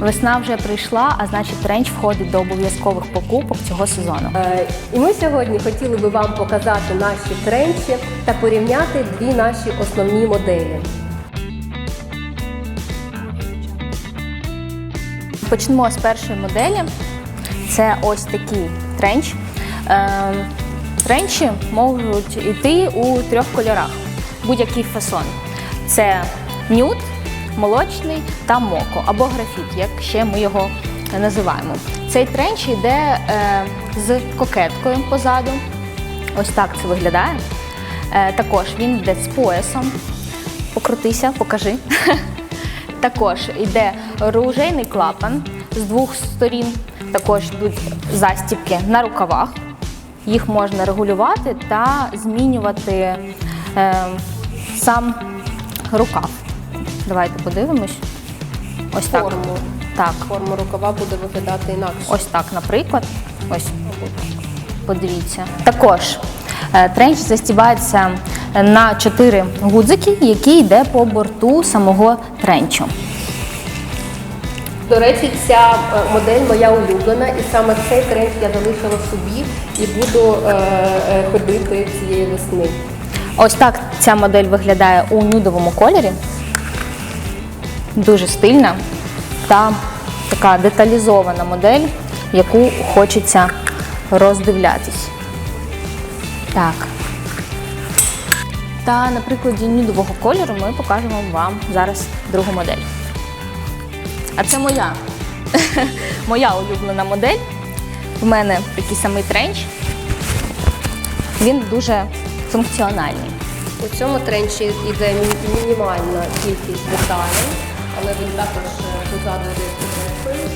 Весна вже прийшла, а значить тренч входить до обов'язкових покупок цього сезону. Е, І ми сьогодні хотіли би вам показати наші тренчі та порівняти дві наші основні моделі. Почнемо з першої моделі. Це ось такий тренч. Е, Тренчі можуть йти у трьох кольорах, будь-який фасон. Це нюд, молочний та моко або графіт, як ще ми його називаємо. Цей тренч йде е, з кокеткою позаду. Ось так це виглядає. Е, також він йде з поясом. Покрутися, покажи. Також йде ружейний клапан з двох сторін. Також йдуть застібки на рукавах. Їх можна регулювати та змінювати е, сам рукав. Давайте подивимось. Ось так. Форму. Так, Форма рукава буде виглядати інакше. ось так, наприклад. Ось. Подивіться. Також е, тренч застібається на 4 гудзики, які йде по борту самого тренчу. До речі, ця е, модель моя улюблена, і саме цей тренч я залишила собі і буду е, ходити цієї весни. Ось так ця модель виглядає у нюдовому кольорі. Дуже стильна та така деталізована модель, яку хочеться роздивлятись. Так. Та на прикладі нюдового кольору ми покажемо вам зараз другу модель. А це моя. моя улюблена модель. У мене такий самий тренч. Він дуже функціональний. У цьому тренчі йде мінімальна кількість деталей, але він також з кокеткою.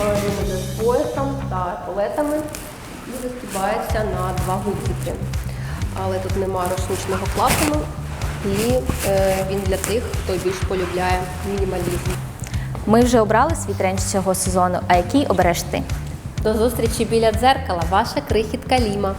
Е, Він йде з поясом та полетами і застібається на два гудзики. Але тут нема рушничного клапану, і е, він для тих, хто більш полюбляє мінімалізм. Ми вже обрали свій тренч цього сезону, а який обереш ти? До зустрічі біля дзеркала, ваша крихітка Ліма.